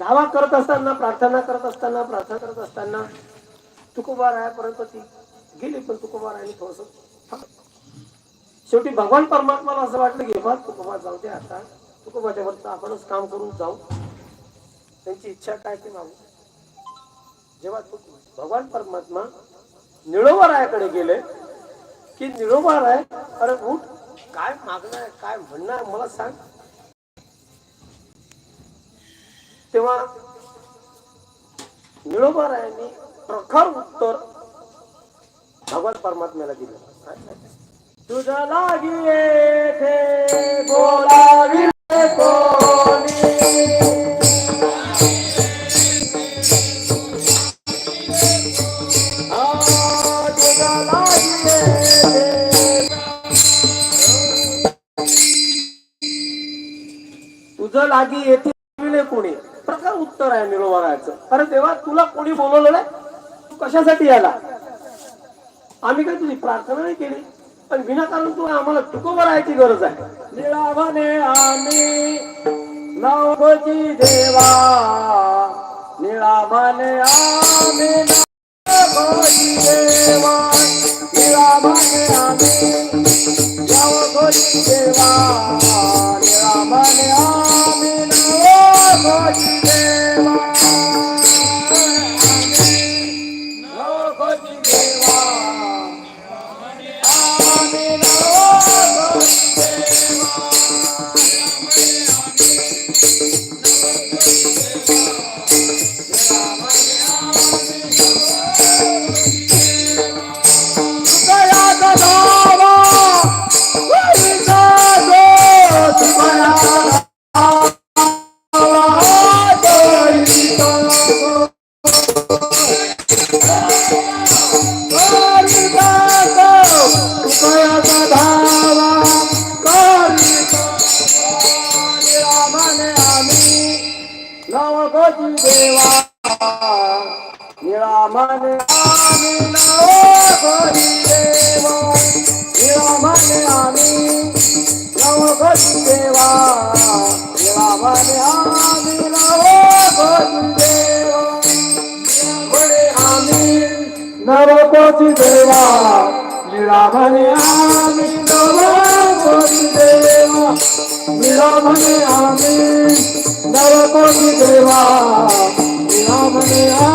धावा करत असताना प्रार्थना करत असताना प्रार्थना करत असताना तुकोबार रायापर्यंत ती गेली पण तुकोबा रायाने थोडस शेवटी भगवान परमात्माला असं वाटलं की बा तुकोबा जाऊ दे आता. तुकोबाच्या वरचं आपणच काम करून जाऊ. त्यांची इच्छा काय ते मागू जेव्हा तू भगवान परमात्मा निळोबा रायाकडे गेले की निळोबा राय अरे उठ काय मागणं आहे काय म्हणणार मला सांग. तेव्हा निळोबा रायांनी प्रखर उत्तर भगवान परमात्म्याला दिलं. तुझा लागी येथे बोलावी तुझं लागी येथे कोणी. उत्तर आहे निरोबराचं अरे तेव्हा तुला कोणी बोलवलं नाही? तू कशासाठी आला? आम्ही काय तुझी प्रार्थना नाही केली? पण विनाकारण तू आम्हाला तुकोबर राहायची गरज आहे. निळावाने आम्ही नवजी देवा. निळावाने आम्ही नवभोजी देवा. निळावाने आम्ही नवभोजी देवा. नवगोरी देवा निरामने आम्ही नवगोरी देवा निरामने आम्ही नवकोटी देवा निरामने देवा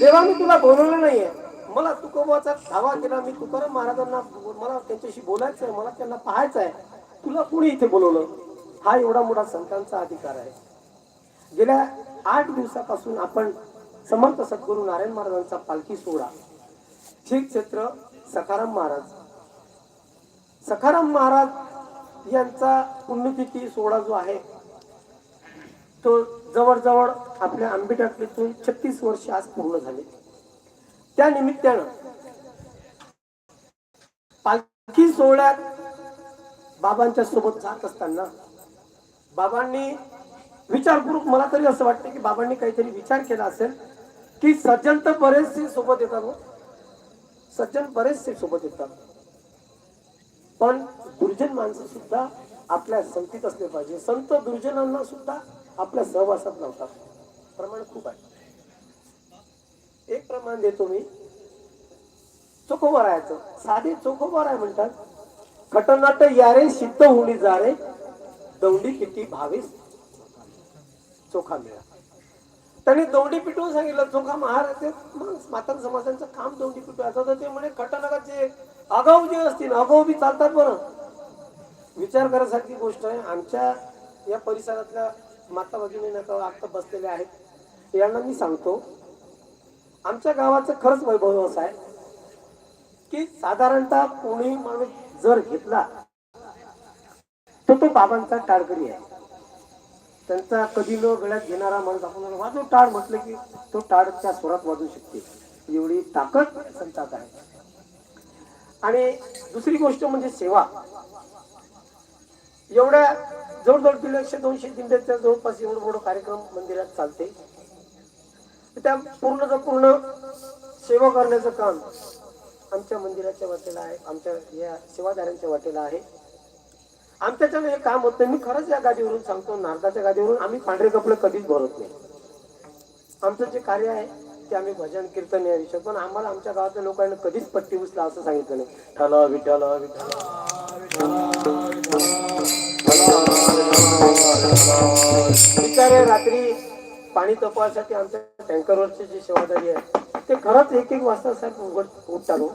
देवा मी तुला बोलवलं नाहीये. मला तुकोबाचा धावा केला मी तुकाराम महाराजांना मला त्यांच्याशी बोलायचं आहे मला त्यांना पाहायचं आहे तुला कुणी इथे बोलवलं? हा एवढा मोठा संतांचा अधिकार आहे. गेल्या आठ दिवसापासून आपण समर्थ सद्गुरू नारायण महाराजांचा पालखी सोहळा. ठीक क्षेत्र सखाराम महाराज. सखाराम महाराज यांचा पुण्यतिथी सोहळा जो आहे तो जवळजवळ आपल्या आंबेटाकलीतून छत्तीस वर्ष आज पूर्ण झाले. त्या निमित्तानं पालखी सोहळ्यात बाबांच्या सोबत जात असताना बाबांनी विचारपूर्वक मला तरी असं वाटतं की बाबांनी काहीतरी विचार केला असेल की सज्जन तर बरेचसे सोबत येतात हो. सज्जन बरेचसे सोबत येतात. पण दुर्जन माणसं सुद्धा आपल्या संगतीत असले पाहिजे. संत दुर्जनांना सुद्धा आपल्या सहवासात लावतात. प्रमाण खूप आहे. एक प्रमाण देतो मी. चोखोबर आहे साधे चोखोबर आहे म्हणतात. खटनाट यारे सिद्ध होणी जारे. दौंडी किती भावीस. चोखा मिळा त्यांनी दोंडी पिटवून सांगितलं चोखा महाराज ते म्हातार समाजांचं काम दोंडी पिटवायचं तर ते म्हणे खटनागाचे आगाऊ जे असतील आगाऊ बी चालतात बरं. विचार करायसारखी गोष्ट आहे. आमच्या या परिसरातल्या माता भगिनी नका आत्ता बसलेल्या आहेत. यांना मी सांगतो आमच्या गावाचं खरंच वैभव असं आहे की साधारणतः कोणी माणूस जर घेतला तर तो बाबांचा टाळकरी आहे. त्यांचा कधी न गळ्यात घेणारा माणूस आपण वाजव टाळ म्हटलं की तो टाळ त्या स्वरात वाजू शकते. एवढी ताकद संतात आहे. आणि दुसरी गोष्ट म्हणजे सेवा. एवढ्या जवळजवळ दीडशे दोनशे दिंड्याच्या जवळपास एवढं मोठं कार्यक्रम मंदिरात चालते. त्या पूर्णच पूर्ण सेवा करण्याचं काम आमच्या मंदिराच्या वाटेला आहे आमच्या या सेवादारांच्या वाटेला आहे. आमच्याच्यानं हे काम होत नाही. मी खरंच या गादीवरून सांगतो नारदाच्या गादीवरून आम्ही पांढरे कपडे कधीच भरत नाही. आमचं जे कार्य आहे ते आम्ही भजन कीर्तन या विषय पण आम्हाला आमच्या गावातल्या लोकांना कधीच पट्टी उचला असं सांगितलं नाही. ठल विठ्ठल बिचारे रात्री पाणी तपासाठी आमच्या टँकरवरचे जे सेवादारी आहे ते खरंच एक एक वाजता साहेब उघड उठतात हो.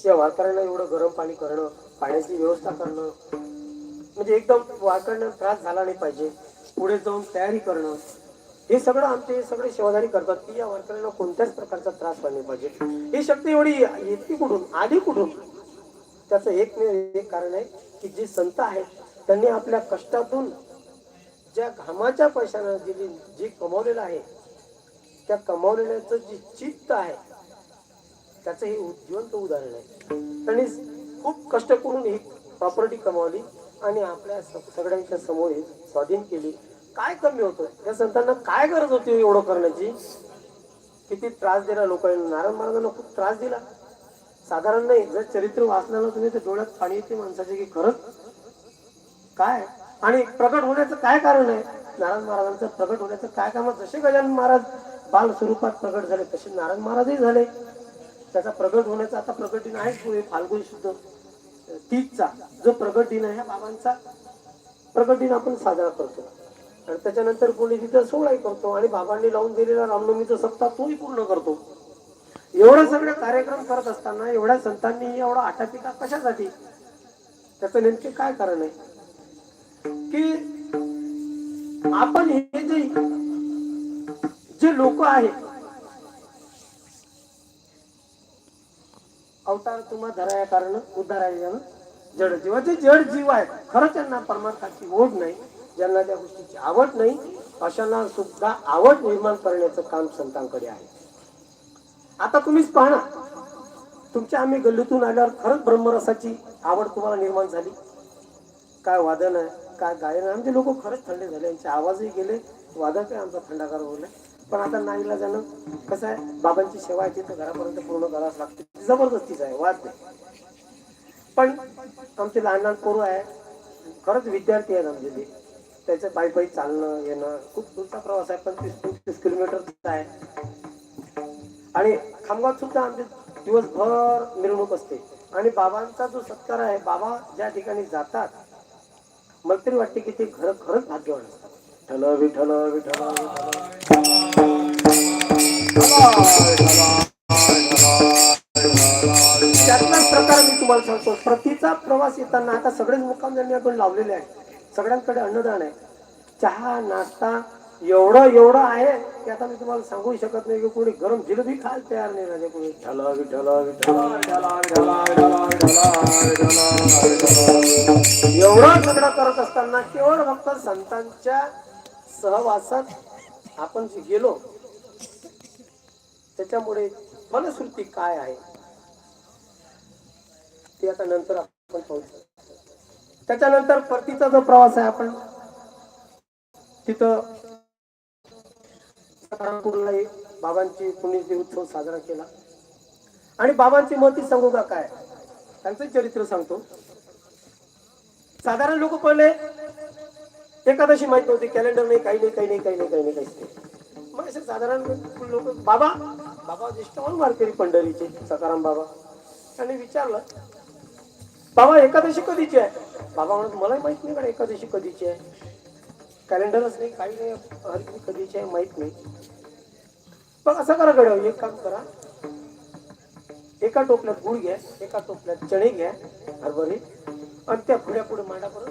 या वारकऱ्यांना एवढं गरम पाणी करणं पाण्याची व्यवस्था करणं म्हणजे एकदम वारकऱ्यांना त्रास झाला नाही पाहिजे. पुढे जाऊन तयारी करणं हे सगळं आमचे हे सगळे सेवादारी करतात की या वारकऱ्यांना कोणत्याच प्रकारचा त्रास व्हायला नाही पाहिजे. ही शक्ती एवढी येते कुठून आली कुठून? त्याचं एक एक कारण आहे की जे संत आहेत त्यांनी आपल्या कष्टातून ज्या घामाच्या पैशानं दिली जे कमावलेलं आहे त्या कमावलेल्याचं जे चित्त आहे त्याचं हे जिवंत उदाहरण आहे. त्यांनी खूप कष्ट करून ही प्रॉपर्टी कमावली आणि आपल्या स- सगळ्यांच्या समोर स्वाधीन केली. काय कमी होतं? या संतांना काय गरज होती एवढं करण्याची? किती त्रास दिला लोकांना? नारायण महाराजांना खूप त्रास दिला. साधारण नाही जर चरित्र वाचलं तुम्ही ते डोळ्यात पाणी येते माणसाचे की खरंच? काय? आणि प्रकट होण्याचं काय कारण आहे? नारायण महाराजांचं प्रकट होण्याचं काय काम आहे? जसे गजानन महाराज बाल स्वरूपात प्रकट झाले तसे नारायण महाराजही झाले. त्याचा प्रगट होण्याचा आता प्रगट दिन आहेच फाल्गुन शुद्ध. तीजचा जो प्रगट दिन आहे बाबांचा प्रगट दिन आपण साजरा करतो. आणि त्याच्यानंतर कोणी तिथं सोहळाही करतो आणि बाबांनी लावून दिलेला रामनवमीचा सप्ताह तोही पूर्ण करतो. एवढं सगळे कार्यक्रम करत असताना एवढ्या संतांनी एवढा आटापिका कशासाठी? त्याचं नेमके काय कारण आहे? की आपण हे जे जे लोक आहेत अवतार तुम्हा धराया कारण उद्धाराया जड जड जीवाचे जड जीव आहेत. खरं त्यांना परमार्थाची ओढ नाही. ज्यांना त्या गोष्टीची आवड नाही अशांना सुद्धा आवड निर्माण करण्याचं काम संतांकडे आहे. आता तुम्हीच पाहना तुमच्या आम्ही गल्लीतून आल्यावर खरंच ब्रह्मरसाची आवड तुम्हाला निर्माण झाली. काय वादन आहे काय गायन आहे. आमचे लोक खरंच थंडे झाले. यांचे आवाजही गेले. वादन काय आमचा थंडागार होईल पण आता नाईला जाणं कसं आहे बाबांची सेवा आहे तिथं घरापर्यंत पूर्ण करावंच लागते. जबरदस्तीच आहे वाद नाही. पण आमचे लहान लहान पोरं आहे खरंच विद्यार्थी आहेत आमचे ते. त्याचं पायी पायी चालणं येणं खूप दूरचा प्रवास आहे पंचवीस पंचवीस किलोमीटरचा आहे. आणि खामगावात सुद्धा आमचे दिवसभर मिरवणूक असते. आणि बाबांचा जो सत्कार आहे बाबा ज्या ठिकाणी जातात मला तरी वाटते की ते घर खरंच भाग्यवान असतात. विठल विठल विठल त्यातलाच प्रकार मी तुम्हाला सांगतो. प्रतीचा प्रवास येताना आता सगळेच मुक्काम आपण लावलेले आहे सगळ्यांकडे अन्नदान आहे. चहा नाश्ता एवढं एवढं आहे की आता मी तुम्हाला सांगू शकत नाही की कोणी गरम जिलबी खायला तयार नाही राजे कोणी ठला विठला विठला विठला विठला विठला विठला एवढा सगळा करत असताना केवळ फक्त संतांच्या सहवासात आपण गेलो त्याच्यामुळे फलश्रुती काय आहे? ते आता नंतर आपण पाहू त्याच्यानंतर परतीचा जो प्रवास आहे आपण तिथं बाबांची पुण्यतिथी उत्सव साजरा केला. आणि बाबांची मती सांगू का काय? त्यांचं चरित्र सांगतो. साधारण लोक पहिले एकादशी माहीत नव्हती कॅलेंडर नाही काही नाही काही नाही काही नाही काही नाही काही नाही. मग असे साधारण लोक बाबा बाबा ज्येष्ठवान वारकरी पंढरीचे सकाराम बाबा. त्यांनी विचारलं बाबा एकादशी कधीची आहे? बाबा म्हणत मलाही माहीत नाही का एकादशी कधीची आहे. कॅलेंडरच नाही काही नाही हरकी कधीची आहे माहीत नाही. पण असं करा गड्या एक काम करा. एका टोपल्यात गुळ घ्या एका टोपल्यात चणे घ्या हरभरे आणि त्या पुढ्या पुढे मांडा परत.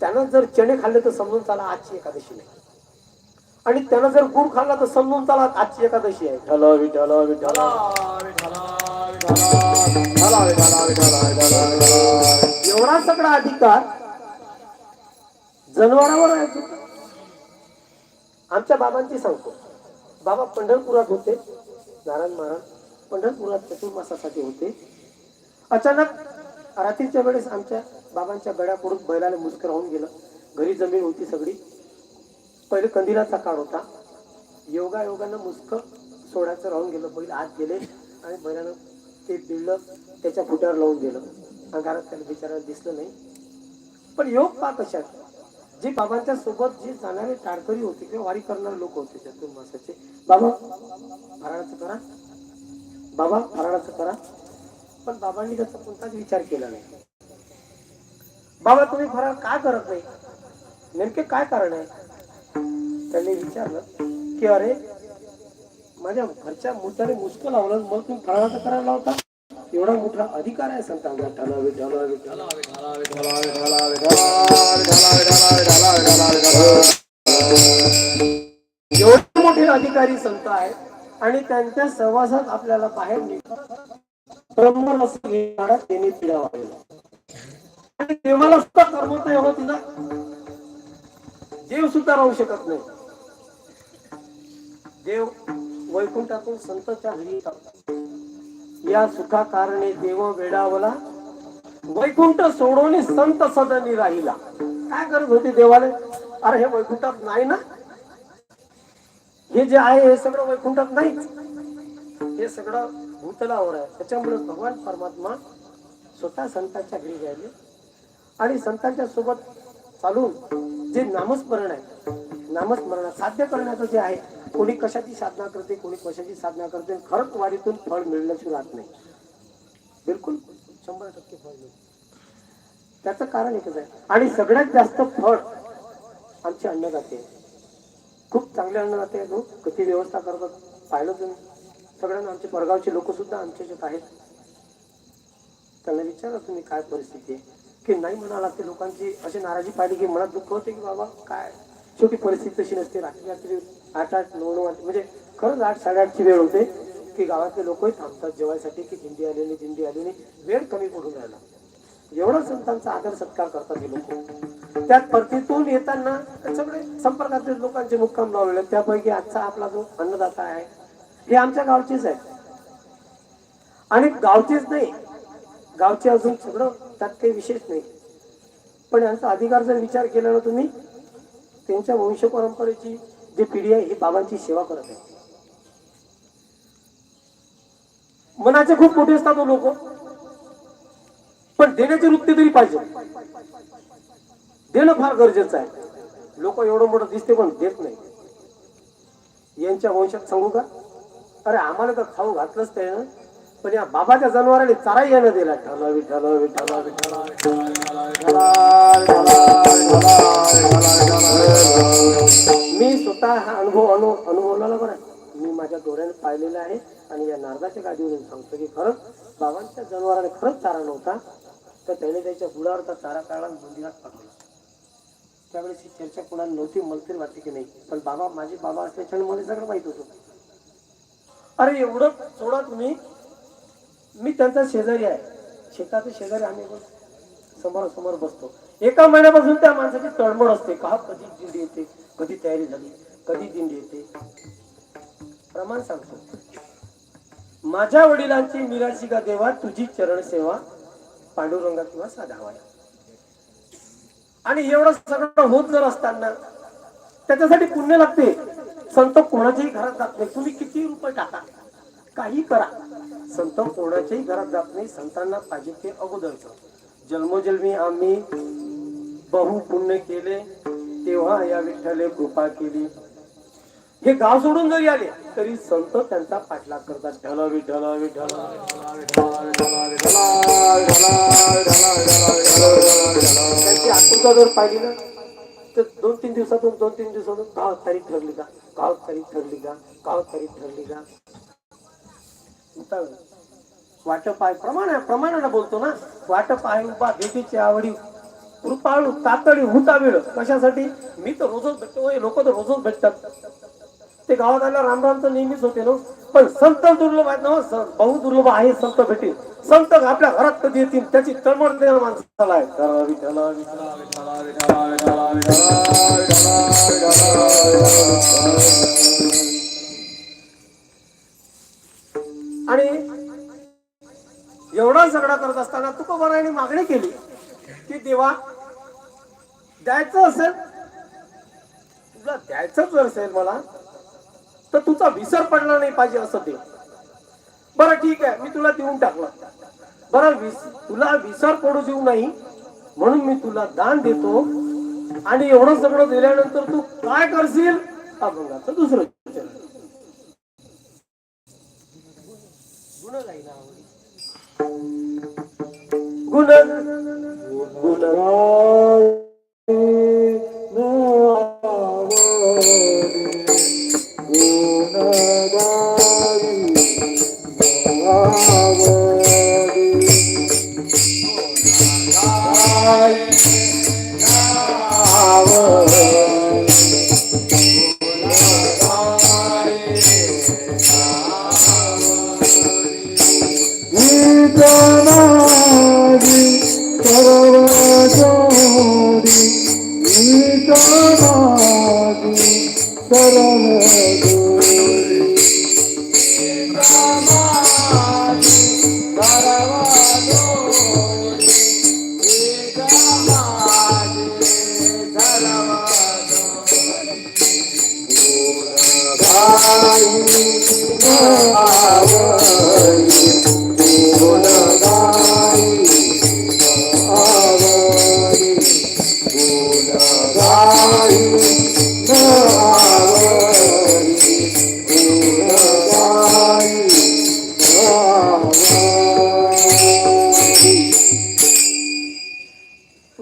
त्यानं जर चणे खाल्ले तर समजून चाला आजची एकादशी नाही. आणि त्यानं जर गुळ खाल्ला तर समजून चाला आजची एकादशी आहे. विठ्ठल विठ्ठल विठ्ठल एवढा सगळा अधिकार जनावरावर आहे. आमच्या बाबांची सांगतो. बाबा पंढरपुरात होते. नारायण महाराज पंढरपुरात चतुर्मासासाठी होते. अचानक रात्रीच्या वेळेस आमच्या बाबांच्या गड्याकडून बैलाला मुस्कर राहून गेलं. घरी जमीन होती सगळी. पहिले कंदिलाचा काळ होता. योगा योगानं मुस्क सोडायचं राहून गेलं. बैल आत गेले आणि बैलानं ते बिळलं त्याच्या फुट्यावर लावून गेलं अंधारात त्याला बिचारायला दिसलं नाही. पण योग पा कशात जे बाबांच्या सोबत जे जाणारे टाळकरी होते किंवा वारी करणारे लोक होते त्यातून मासाचे बाबा फराळाचं करा. बाबा फराळाचं करा. पण बाबांनी त्याचा कोणताच विचार केला नाही. बाबा तुम्ही फराळ का करत नाही? नेमके काय कारण आहे? त्यांनी विचारलं की अरे माझ्या घरच्या मुद्द्याने मुस्क लावलं मग तुम्ही फराळाचं करायला लावता एवढा मोठा अधिकार आहे संतांना विठ्ठला विठ्ठला एवढे मोठे अधिकारी संत आहेत आणि त्यांच्या सहवासात आपल्याला बाहेर निघतात ब्रह्म असं घेणारा त्यांनी पिढा वाढवला आणि देवाला सुद्धा कर्मता एवढं तिला देव सुद्धा राहू शकत नाही देव वैकुंठातून संतच्या घरी या सुखा कारणे देव वेडावला. वैकुंठ सोडून संत सदनी राहिला. काय गरज होती देवाले? अरे हे वैकुंठात नाही ना? हे जे आहे हे सगळं वैकुंठात नाही हे सगळं भूतलावर आहे. त्याच्यामुळे भगवान परमात्मा स्वतः संतांच्या घरी गेले. आणि संतांच्या सोबत चालून जे नामस्मरण आहे नामस्मरण साध्य करण्याचं जे आहे कोणी कशाची साधना करते कोणी कशाची साधना करते खरंच वारीतून फळ मिळण्याची राहत नाही. बिलकुल शंभर टक्के फळ मिळत त्याचं कारण एकच आहे. आणि सगळ्यात जास्त फळ आमचे अन्नदाते खूप चांगले अन्नदाते आहेत हो. कधी व्यवस्था करतात. पाहिलं तुम्ही. सगळ्यांना आमचे परगावचे लोक सुद्धा आमच्या आहेत. त्यांना विचारा तुम्ही काय परिस्थिती आहे. की नाही म्हणाला ते लोकांची अशी नाराजी पाहिली की मनात दुःख होते की बाबा काय? शेवटी परिस्थिती तशी नसते. रात्री रात्री आठ आठ नऊ नऊ म्हणजे खरंच आठ साडेआठची वेळ होते की गावातले लोकही थांबतात जेवायसाठी की दिंडी आलेली दिंडी आलेली. वेळ कमी पडून राहिला. एवढा संतांचा आदर सत्कार करतात हे लोक. त्यात परतीतून येताना सगळे संपर्कातील लोकांचे मुक्काम लावलेले त्यापैकी आजचा आपला जो अन्नदाता आहे हे आमच्या गावचीच आहे आणि गावचेच नाही. गावचे अजून सगळं त्यात काही विशेष नाही. पण यांचा अधिकार जर विचार केला ना तुम्ही त्यांच्या वंश परंपरेची जी पिढी आहे ही बाबांची सेवा करत आहे मनाचे खूप मोठे असतात हो लोक. पण देण्याची वृत्ती तरी पाहिजे. देणं फार गरजेचं आहे. लोक एवढं मोठं दिसते पण देत नाही. यांच्या वंशात सांगू का? अरे आम्हाला तर खाऊ घातलंच ते पण या बाबाच्या जनावरांनी चारा येणं दिला. विठ्ठला विठ्ठला विठ्ठला विठ्ठला मी स्वतः हा अनुभव अनु अनुभवलेला बरं. मी माझ्या डोळ्याने पाहिलेला आहे आणि या नारदाच्या गादीवरून सांगतो की खरंच बाबांच्या जनावराने खरंच चारा नव्हता. तर त्याने त्याच्या गुडावरचा चारा काढला मंदिरात पाठवला त्यावेळेस ही चर्चा कोणाला नव्हती मला तरी वाटते की नाही. पण बाबा माझे बाबा असल्याच्याने मला सगळं माहीत होतं. अरे एवढं सोडा तुम्ही. मी त्यांचा शेजारी आहे. शेताचे शेजारी आम्ही समोरासमोर बसतो. एका महिन्यापासून त्या माणसाची तळमळ असते. का? कधी दिंडी येते कधी तयारी झाली कधी दिंडी येते. प्रमाण सांगतो. माझ्या वडिलांची मिराशी का देवा तुझी चरण सेवा पांडुरंगा किंवा साधावाया आणि एवढं सगळं होत जर असताना त्याच्यासाठी पुण्य लागते. संत कोणाच्याही घरात जात नाही. तुम्ही किती रुपये टाका? काही करा. संत कोणाच्याही घरात जात नाही संतांना पाहिजे ते अगोदरच. जन्मोजन्मी आम्ही बहु पुण्य केले तेव्हा या विठ्ठले कृपा केली. हे गाव सोडून जरी आले तरी संत त्यांचा पाठलाग करतात. विठ्ठला विठ्ठला त्यांची आकृता जर पाहिली ना तर दोन तीन दिवसातून दोन तीन दिवसातून गाव तारीख ठरली का गाव तारीख ठरली का गाव तारीख ठरली का उतावळ. वाटप आहे प्रमाण आहे प्रमाणाने बोलतो ना वाटप आहे उभा भेटीची आवडी कृपाळू तातडी हुतावेळ कशासाठी मी तर रोजच भेटतो लोक तर रोजच भेटतात ते गावात आल्या रामराम तर नेहमीच होते ना पण संत दुर्लभ आहेत ना हो, दुर्लभ आहे संत भेटेल संत आपल्या घरात कधी येतील त्याची तळमळ त्या माणसाला आहे एवढा सगळा करत असताना तुकोबाराने मागणी केली की देवा द्यायचं असेल तुला द्यायचंच जर असेल मला तर तुझा विसर पडला नाही पाहिजे असं ते बरं ठीक आहे मी तुला देऊन टाकलं. बरं विस तुला विसर पडू देऊ नाही म्हणून मी तुला दान देतो. आणि एवढं सगळं दिल्यानंतर तू काय करशील? अभंगाचं दुसरं गुण गायला आवडी.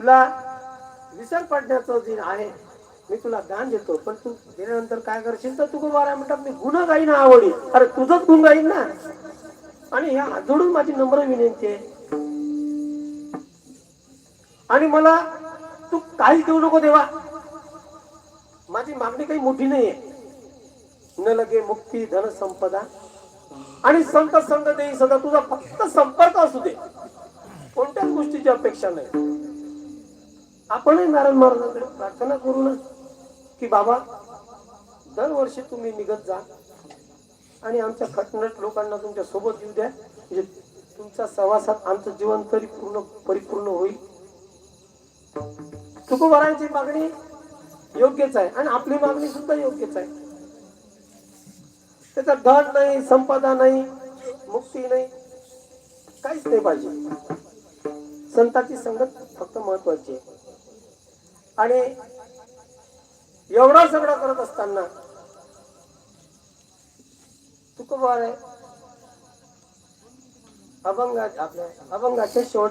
तुला विसर पडण्याचा दिन आहे. मी तुला दान देतो पण तू दिल्यानंतर काय करशील? तर तू बारा मिनिटात मी गुन्हा गाईन आवडी. अरे तुझंच गुण गाईन ना. आणि ह्या हात जोडून माझी नम्र विनंती आहे. आणि मला तू काही देऊ नको देवा. माझी मागणी काही मोठी नाहीये. न लगे मुक्ती धन संपदा. आणि संत संग देई सदा तुझा फक्त संपर्क असू दे. कोणत्याच गोष्टीची अपेक्षा नाही. आपणही नारायण महाराजांकडे प्रार्थना करू ना की बाबा दरवर्षी तुम्ही निघत जा आणि आमच्या खटनट लोकांना तुमच्यासोबत येऊ द्या. म्हणजे तुमच्या सहवासात आमचं जीवन तरी पूर्ण परिपूर्ण होईल. तुकोबारांची मागणी योग्यच आहे आणि आपली मागणी सुद्धा योग्यच आहे. त्याचा धन नाही संपदा नाही मुक्ती नाही काहीच नाही पाहिजे. संताची संगत फक्त महत्वाची आहे. आणि एवढं सगळं करत असताना तुकोबार आहे अभंगा आपल्या अभंगाचे शेवट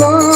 বাবা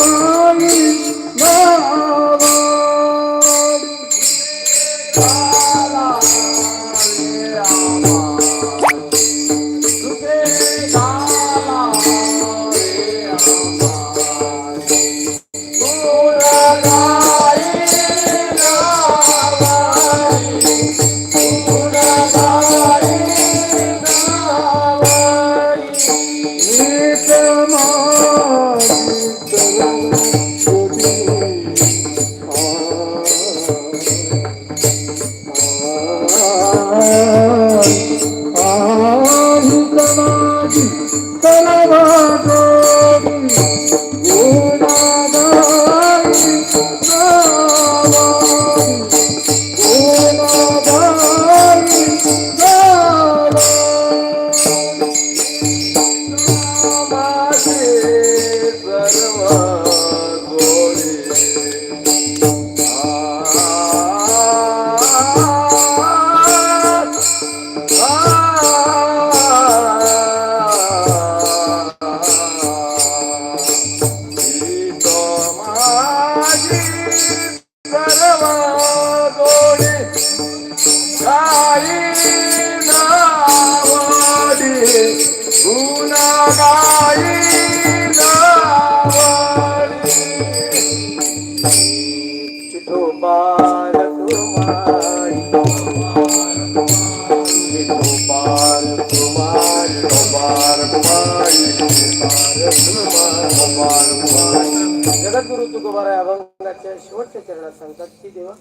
सांगतात ती देवा